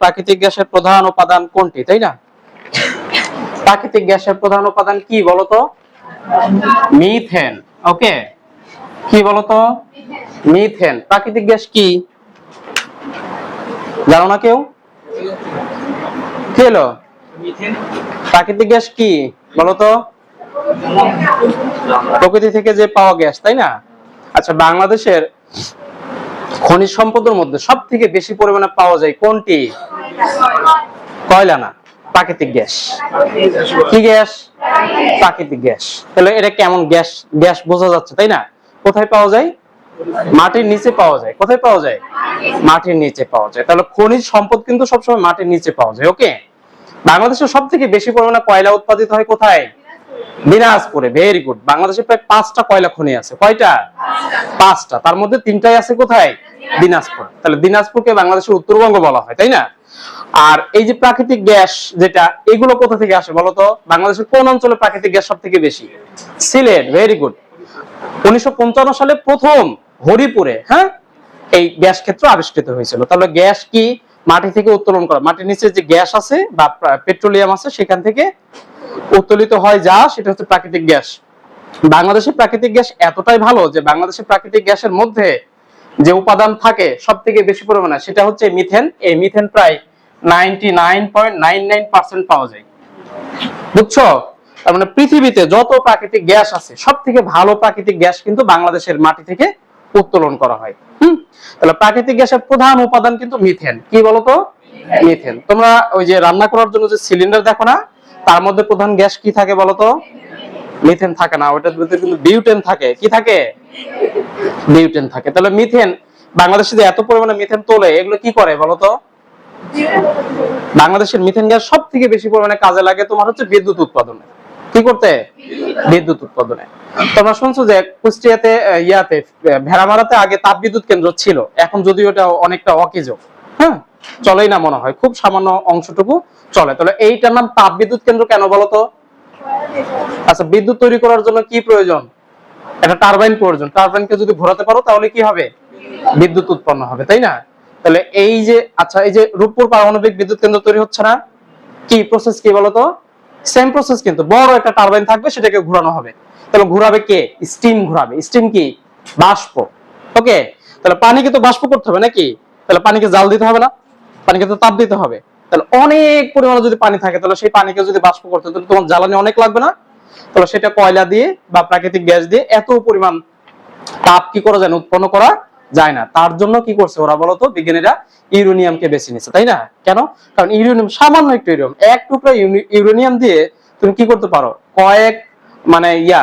প্রাকৃতিক গ্যাসের প্রধান উপাদান কোনটি, তাই না? প্রাকৃতিক গ্যাসের প্রধান উপাদান কি বলতো? Methane, okay? কি বলতো? মিথেন। প্রাকৃতিক গ্যাস কি? জানো না কেউ? কি হলো প্রাকৃতিক গ্যাস কি বলতো? প্রকৃতি থেকে যে পাওয়া গ্যাস, তাই না? আচ্ছা বাংলাদেশের খনিজ সম্পদের মধ্যে সব থেকে বেশি পরিমাণে পাওয়া যায় কোনটি? কয়লা না প্রাকৃতিক গ্যাস। কি গ্যাস? প্রাকৃতিক গ্যাস। তাহলে এটা কেমন গ্যাস? গ্যাস বোঝা যাচ্ছে, তাই না? কোথায় পাওয়া যায়? মাটির নিচে পাওয়া যায়। কোথায় পাওয়া যায়? মাটির নিচে পাওয়া যায়। তাহলে খনিজ সম্পদ কিন্তু সবসময় মাটির নিচে পাওয়া যায়, ওকে? বাংলাদেশে সব থেকে বেশি পরিমাণে কয়লা উৎপাদিত হয় কোথায়? দিনাজপুরে ভেরি গুড বাংলাদেশে প্রায় পাঁচটা কয়লা খনি আছে? কয়টা? পাঁচটা। তার মধ্যে তিনটাই আছে কোথায়? দিনাজপুর। তাহলে দিনাজপুরকে বাংলাদেশের উত্তরবঙ্গ বলা হয়, তাই না? আর এই যে প্রাকৃতিক গ্যাস যেটা, এগুলো কোথা থেকে আসে বলতো বাংলাদেশের কোন অঞ্চলে প্রাকৃতিক গ্যাস সব থেকে বেশি? সিলেট ভেরি গুড উনিশশো সালে প্রথম হরিপুরে হ্যাঁ এই গ্যাস ক্ষেত্র আবিষ্কৃত হয়েছিল। তাহলে গ্যাস কি? মাটি থেকে উত্তোলন করা। মাটির নিচে যে গ্যাস আছে বা পেট্রোলিয়াম আছে, সেখান থেকে উত্তোলিত হয় যা, সেটা হচ্ছে প্রাকৃতিক গ্যাস। বাংলাদেশের প্রাকৃতিক গ্যাস এতটাই ভালো যে বাংলাদেশের প্রাকৃতিক গ্যাসের মধ্যে যে উপাদান থাকে সব থেকে বেশি পরিমাণে, সেটা হচ্ছে মিথেন। এই মিথেন প্রায় নাইনটি পাওয়া যায়। বুঝছ? তার মানে পৃথিবীতে যত প্রাকৃতিক গ্যাস আছে সব থেকে ভালো প্রাকৃতিক গ্যাস কিন্তু বাংলাদেশের মাটি থেকে উত্তোলন করা হয়। হুম? তাহলে প্রাকৃতিক গ্যাসের প্রধান উপাদান কিন্তু মিথেন। কি বলতো? মিথেন। তোমরা ওই যে রান্না করার জন্য যে সিলিন্ডার দেখো না তার মধ্যে প্রধান গ্যাস কি থাকে বলতো? মিথেন থাকে না, ওটার ভিতরে কিন্তু বিউটেন থাকে। কি থাকে? বিউটেন থাকে। তাহলে মিথেন, বাংলাদেশে যে এত পরিমাণে মিথেন তোলে, এগুলো কি করে বলতো? বাংলাদেশের মিথেন গ্যাস সব থেকে বেশি পরিমাণে কাজে লাগে তোমার হচ্ছে বিদ্যুৎ উৎপাদনে। কি করতে? বিদ্যুৎ উৎপাদনে। তোমরা শুনছো যে কুষ্টিয়াতে ইয়াতে ভেড়ামারাতে আগে তাপ বিদ্যুৎ কেন্দ্র ছিল। এখন যদিও এটা অনেকটা অকেজ। হ্যাঁ? চলেই না মনে হয়। খুব সামান্য অংশটুকু চলে। তাহলে এইটার নাম তাপ বিদ্যুৎ কেন্দ্র কেন বলতো আচ্ছা বিদ্যুৎ তৈরি করার জন্য কি প্রয়োজন? একটা টারবাইন প্রয়োজন। টারবাইনকে যদি ঘোরাতে পারো, তাহলে কি হবে? বিদ্যুৎ উৎপন্ন হবে, তাই না? তাহলে এই যে আচ্ছা এই যে রূপপুর পারমাণবিক বিদ্যুৎ কেন্দ্র তৈরি হচ্ছে না, কি প্রসেস কি বলতো সেম প্রসেস কিন্তু, বড় একটা টারবাইন থাকবে, সেটাকে ঘোরানো হবে। তাহলে ঘোরাবে কে? স্টিম ঘোরাবে। স্টিম কি? বাষ্প। ওকে? তাহলে পানিকে তো বাষ্প করতে হবে নাকি? তাহলে পানিকে জাল দিতে হবে না? পানিকে তো তাপ দিতে হবে। তাহলে অনেক পরিমাণে যদি পানি থাকে, তাহলে সেই পানিকে যদি বাষ্প করতে তাহলে তোমার জ্বালানি অনেক লাগবে না? তাহলে সেটা কয়লা দিয়ে বা প্রাকৃতিক গ্যাস দিয়ে এত পরিমাণ তাপ কি করা যায় উৎপন্ন করা যায় না। তার জন্য কি করছে ওরা বলতো বিজ্ঞানীরা ইউরেনিয়ামকে বেছে নিচ্ছে তাই না? কেন? কারণ ইউরেনিয়াম সামান্য একটু ইউরেনিয়াম, এক টুকরা ইউরেনিয়াম দিয়ে তুমি কি করতে পারো? কয়েক মানে ইয়া,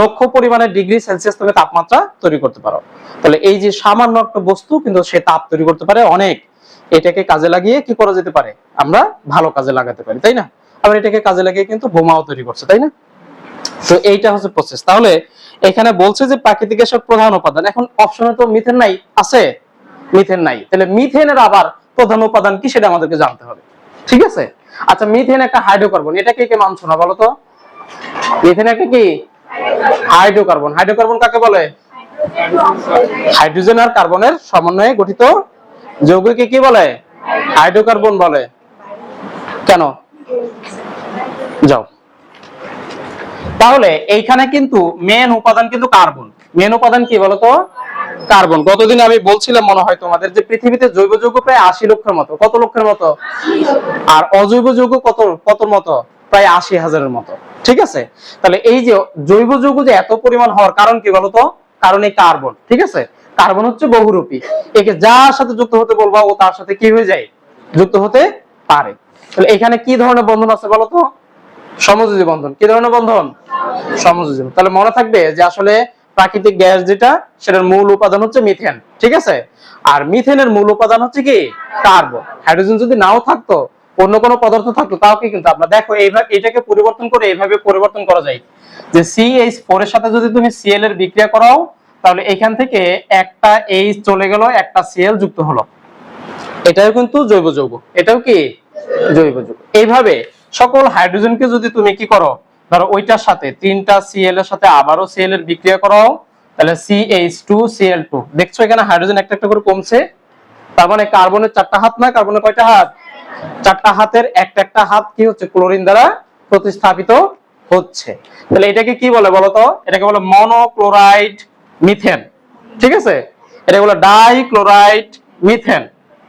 লক্ষ পরিমাণে ডিগ্রি সেলসিয়াস তুমি তাপমাত্রা তৈরি করতে পারো। তাহলে এই যে সামান্য একটা বস্তু, কিন্তু সে তাপ তৈরি করতে পারে অনেক। এটাকে কাজে লাগিয়ে কি করা যেতে পারে? আমরা ভালো কাজে লাগাতে পারি, তাই না? আবার এটাকে কাজে লাগিয়ে কিন্তু বোমাও তৈরি করছে, তাই না? তো এইটা হচ্ছে প্রসেস তাহলে এখানে বলছে যে প্রাকৃতিক গ্যাসের প্রধান উপাদান। এখন অপশনে তো মিথেন নাই, আছে? মিথেন নাই। তাহলে মিথেনের আবার প্রধান উপাদান কি সেটা আমাদেরকে জানতে হবে। ঠিক আছে? আচ্ছা মিথেন একটা হাইড্রোকার্বন এটা কে কে মানছো না বলো তো? মিথেন একটা কি? হাইড্রোকার্বন হাইড্রোকার্বন কাকে বলে? হাইড্রোজেন আর কার্বনের সমন্বয়ে গঠিত যৌগকে কি বলে? হাইড্রোকার্বন বলে। কেন? যাও। তাহলে এইখানে কিন্তু মেন উপাদান কিন্তু কার্বন। মেন উপাদান কি বলতো? কার্বন। গতদিন আমি বলছিলাম মনে হয় তোমাদের যে পৃথিবীতে জৈব যৌগ প্রায় আশি লক্ষের মতো। কত লক্ষের মতো? আর অজৈব যৌগ কত কত মতো? প্রায় আশি হাজারের মতো। ঠিক আছে? তাহলে এই যে জৈব যৌগ যে এত পরিমাণ হওয়ার কারণ কি বলতো? কারণ এই কার্বন। ঠিক আছে? কার্বন হচ্ছে বহুরূপী। একে যার সাথে যুক্ত হতে বলবা, ও তার সাথে কি হয়ে যায়? যুক্ত হতে পারে। তাহলে এখানে কি ধরনের বন্ধন আছে বলতো সমযোজী বন্ধন। কি ধরনের বন্ধন? সমযোজী তাহলে মনে থাকবে যে আসলে প্রাকৃতিক গ্যাস যেটা, সেটার মূল উপাদান হচ্ছে মিথেন, ঠিক আছে? আর মিথেনের মূল উপাদান হচ্ছে কি? কার্বন। হাইড্রোজেন যদি নাও থাকতো, অন্য কোনো পদার্থ থাকতো, তাও কি কিন্তু আমরা দেখো এইভাবে, এটাকে পরিবর্তন করে এইভাবে পরিবর্তন করা যায়। যে সিএইচ ফোর এর সাথে যদি তুমি সিএল এর বিক্রিয়া করাও তাহলে এখান থেকে একটা এইচ চলে গেল, একটা সিএল যুক্ত হলো। এটাও কিন্তু জৈব যৌগ। এটাও কি? জৈব যৌগ। এইভাবে সকল হাইড্রোজেনকে যদি তুমি কি করো, ধরো ওইটার সাথে, তিনটা সিএল এর সাথে আবারও সিএল এর বিক্রিয়া করাও, তাহলে সিএইচ টু সিএল টু দেখছ এখানে হাইড্রোজেন একটা একটা করে কমছে। তার মানে কার্বনের চারটা হাত না? কার্বনের কয়টা হাত? চারটা হাতের একটা একটা হাত কি হচ্ছে? ক্লোরিন দ্বারা প্রতিস্থাপিত হচ্ছে। তাহলে এটাকে কি বলে বলতো এটাকে বলে মনোক্লোরাইড মিথেন, ঠিক আছে? এটা বলে ডাইক্লোরাইড মিথেন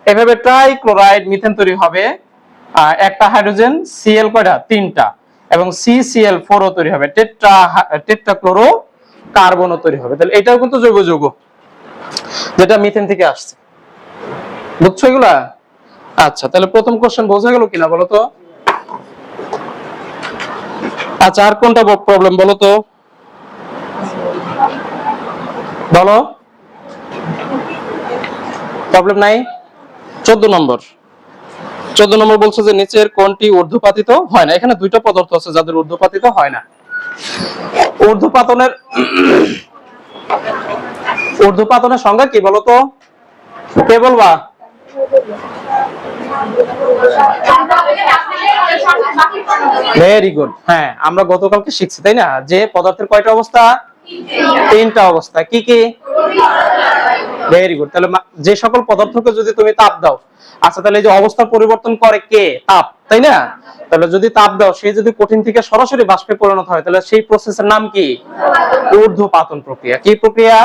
এভাবে ট্রাইক্লোরাইড মিথেন তৈরি হবে একটা হাইড্রোজেন সিএল কয়টা? তিনটা। এবং সিসিএল ফোরও তৈরি হবে, টেট্রা টেট্রাক্লোরো কার্বনও তৈরি হবে। তাহলে এটাও কিন্তু জৈব যৌগ, যেটা মিথেন থেকে আসছে। বুঝছ এগুলা? আচ্ছা তাহলে প্রথম কোশ্চেন বোঝা গেল কিনা বলো তো? আচ্ছা আর কোনটা প্রবলেম বলো তো? বলো। প্রবলেম নাই। চোদ্দ নম্বর। চোদ্দ নম্বর বলছে যে নিচের কোনটি ঊর্ধ্বপাতিত হয় না। এখানে দুইটা পদার্থ আছে যাদের ঊর্ধ্বপাতিত হয় না। ঊর্ধ্বপাতনের ঊর্ধ্বপাতনের সংজ্ঞা কি বলতো কে বলবা? ভেরি গুড হ্যাঁ আমরা গতকালকে শিখছি, তাই না? যে পদার্থের কয়টা অবস্থা? তিনটা অবস্থা। কি কি? ভেরি গুড তাহলে যে সকল পদার্থকে যদি তুমি তাপ দাও আচ্ছা তাহলে যে অবস্থা পরিবর্তন করে কে? তাপ, তাই না? তাহলে যদি তাপ দাও, সে যদি কঠিন থেকে সরাসরি বাষ্পে পরিণত হয়, তাহলে সেই প্রসেসের নাম কি? ঊর্ধ্বপাতন প্রক্রিয়া। কি প্রক্রিয়া?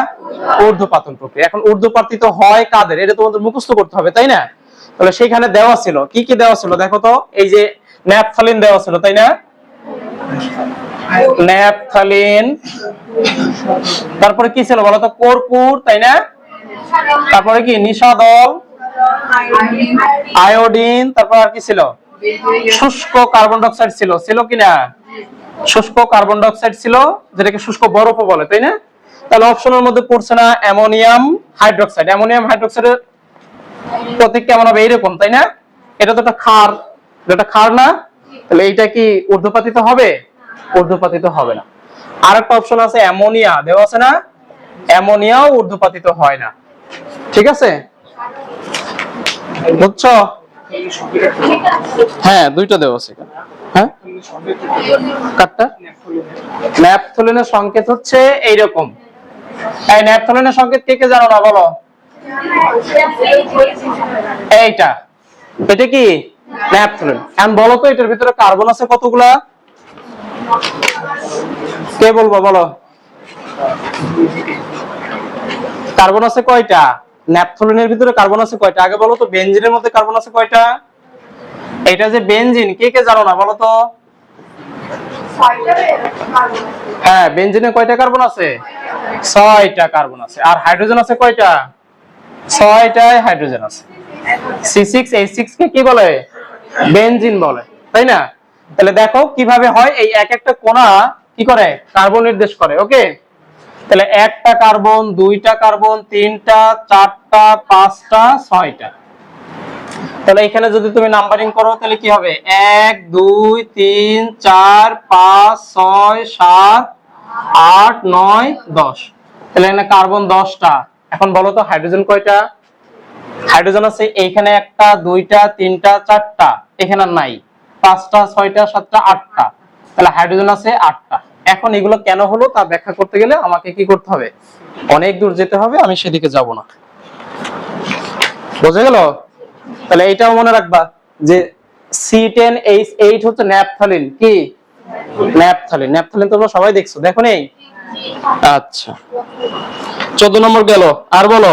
ঊর্ধ্বপাতন প্রক্রিয়া। এখন ঊর্ধ্বপাতিত হয় কাদের? এটা তোমাদের মুখস্থ করতে হবে, তাই না? তাহলে সেখানে দেওয়া ছিল। কি কি দেওয়া ছিল? দেখো তো, এই যে ন্যাপথালিন দেওয়া ছিল, তাই না? ন্যাপথালিন তারপরে কি ছিল বলো তো? কর্পূর তাই না? তারপরে কি? নিশাদল, আয়োডিন, তারপর আর কি ছিল? শুষ্ক কার্বন ডাইঅক্সাইড ছিল। ছিল কিনা শুষ্ক কার্বন ডাইঅক্সাইড ছিল, যেটাকে শুষ্ক বরফও বলে, তাই না? তাহলে অপশনের মধ্যে পড়ছে না অ্যামোনিয়াম হাইড্রোক্সাইড। অ্যামোনিয়াম হাইড্রোক্সাইডের প্রতীক কেমন হবে? এইরকম, তাই না? এটা তো একটা ক্ষার। যেটা ক্ষার না? তাহলে এইটা কি ঊর্ধ্বপাতিত হবে? ঊর্ধ্বপাতিত হবে না। আরেকটা অপশন আছে অ্যামোনিয়া। দেওয়া আছে না? অ্যামোনিয়াও ঊর্ধ্বপাতিত হয় না। ঠিক আছে? বুঝছ? হ্যাঁ দুইটা দেওয়া আছে হ্যাঁ? কাটটা ন্যাপথলিনের সংকেত হচ্ছে এইরকম। এই ন্যাপথলিনের সংকেত কে কে জানো না, বলো? এইটা। এটা কি? ন্যাপথলিন। এখন বলো তো, এটার ভিতরে কার্বন আছে কতগুলা? কে বলব, বলো? কার্বন আছে কয়টা? ন্যাপথলিনের ভিতরে কার্বন আছে কয়টা? আগে বলো তো, বেনজিনের মধ্যে কার্বন আছে কয়টা? এটা যে বেনজিন, কে কে জানো না, বলো তো? হ্যাঁ বেনজিনে কয়টা কার্বন আছে? ছয়টা কার্বন আছে। আর হাইড্রোজেন আছে কয়টা? ছয়টায় হাইড্রোজেন আছে। সি সিক্স, এইচ সিক্স কে কি বলে? বেনজিন বলে, তাই না? তাহলে দেখো কীভাবে হয়, এই এক একটা কোণা কি করে? কার্বন নির্দেশ করে ওকে তাহলে একটা কার্বন দুইটা কার্বন তিনটা, চারটা, পাঁচটা, ছয়টা। তাহলে এখানে যদি তুমি নাম্বারিং করো, তাহলে কি হবে? এক, দুই, তিন, চার, পাঁচ, ছয়, সাত, আট, নয়, দশ। তাহলে এখানে কার্বন দশটা। এখন বলো তো হাইড্রোজেন কয়টা? হাইড্রোজেন আছে, এইখানে একটা, দুইটা, তিনটা, চারটা। এখানে নাই। পাঁচটা, ছয়টা, সাতটা, আটটা। তাহলে হাইড্রোজেন আছে আটটা। এখন এগুলো কেন হলো তা ব্যাখ্যা করতে গেলে আমাকে কি করতে হবে? অনেক দূর যেতে হবে, আমি সেদিকে যাব না। বোঝা গেল? তাহলে এটাও মনে রাখবা যে সি টেন এইচ এইট হচ্ছে ন্যাপথালিন। কি? ন্যাপথালিন। ন্যাপথালিন তোমরা সবাই দেখছ। দেখো নেই? আচ্ছা। চোদ্দ নম্বর গেল। আর বলো?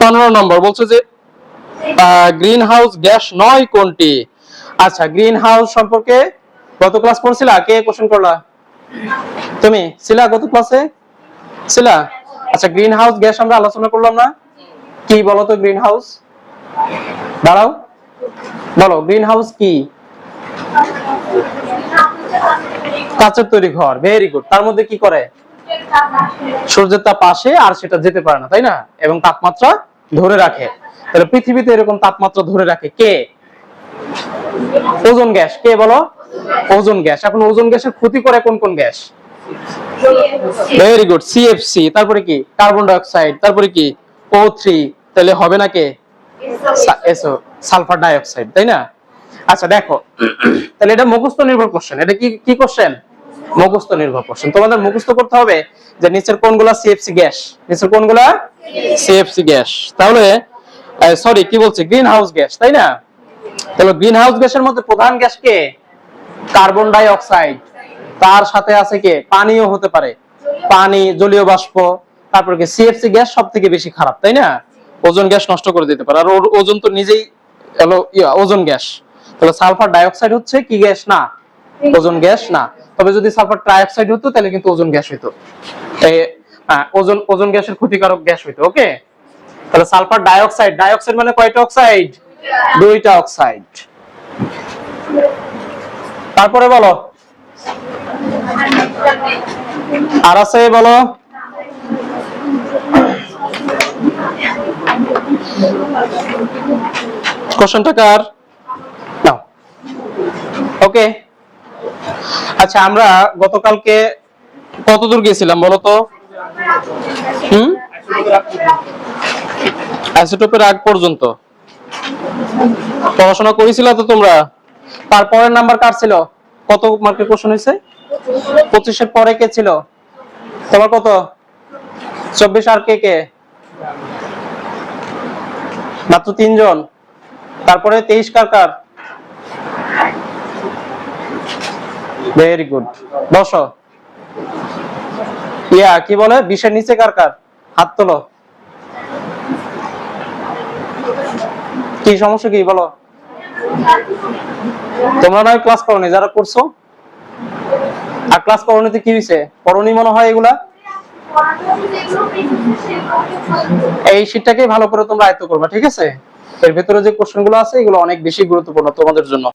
পনেরো নম্বর। বলছে যে গ্রিন হাউস গ্যাস নয় কোনটি? আচ্ছা গ্রিন হাউস সম্পর্কে গত ক্লাস পড়ছিলা? কে কোশ্চেন করলা? তুমি? ছিলা গত ক্লাসে ছিলা আচ্ছা গ্রিন হাউস গ্যাস আমরা আলোচনা করলাম না। কি বলো তো গ্রিন হাউস দাঁড়াও। বলো গ্রিন হাউস কি? কাঁচের তৈরি ঘর ভেরি গুড তার মধ্যে কি করে? সূর্যের তাপ আসে আর সেটা যেতে পারে না, তাই না? এবং তাপমাত্রা ধরে রাখে। তাহলে পৃথিবীতে এরকম তাপমাত্রা ধরে রাখে কে? ওজন গ্যাস, কে বলো? ওজন গ্যাস। এখন ওজন গ্যাসের ক্ষতি করে কোন কোন গ্যাস? ভেরি গুড সিএফসি তারপরে কি? কার্বন ডাই অক্সাইড তারপরে কি? ও থ্রি তাহলে হবে না কে? সালফার ডাই অক্সাইড তাই না? আচ্ছা দেখো, তাহলে এটা মুখস্থ নির্ভর কোশ্চেন এটা কি কি কোশ্চেন মুখস্থ নির্ভর কোশ্চেন তোমাদের মুখস্থ করতে হবে যে নিচের কোনগুলা সিএফসি গ্যাস? নিচের কোনগুলা? CFC gas. তাহলে সরি কি বলছি? গ্রিন হাউস গ্যাস, তাই না? তাহলে গ্রিন হাউস গ্যাসের মধ্যে প্রধান গ্যাস কে? কার্বন ডাই অক্সাইড তার সাথে আছে কে? পানিও হতে পারে। পানি, জলীয় বাষ্প, তারপর কি? সিএফসি গ্যাস সব থেকে বেশি খারাপ, তাই না? ওজন গ্যাস নষ্ট করে দিতে পারে। আর ওজন তো নিজেই হলো ওজন গ্যাস। তাহলে সালফার ডাইঅক্সাইড হচ্ছে কি গ্যাস? না, ওজন গ্যাস না। তবে যদি সালফার ট্রাইঅক্সাইড হতো, তাহলে কিন্তু ওজন গ্যাস হইতো। এই ওজন ওজন গ্যাসের ক্ষতিকারক গ্যাস হইতো, ওকে? তাহলে সালফার ডাইঅক্সাইড ডাইঅক্সাইড মানে কয়টা অক্সাইড? দুইটা অক্সাইড। তারপরে বলো। আর আছে, বলো। কোশ্চেনটা কার? ওকে। আচ্ছা আমরা গতকালকে কত দূর গেছিলাম বলো তো? হুম? আইসোটোপের আগ পর্যন্ত। পড়াশোনা করেছিল তো তোমরা? তারপরের নাম্বার কার ছিল? কত মার্কের কোশ্চেন হয়েছে? পঁচিশের পরে কে ছিল? তোমার কত? চব্বিশ আর কে কে? মাত্র তিনজন। তারপরে তেইশ কার কার? ভেরি গুড বসো। ইয়া, কি বলে? বিশের নিচে কার কার? হাত তোলো। কি সমস্যা কি, বলো? তোমরা নয় ক্লাস করনি, যারা করছ? আর ক্লাস করনিতে কি হয়েছে? করনি মনে হয় এগুলা? এই শীটটাকে ভালো করে তোমরা আয়ত্ত করবা, ঠিক আছে? এর ভেতরে যে কোশ্চেনগুলো আছে, এগুলো অনেক বেশি গুরুত্বপূর্ণ তোমাদের জন্য।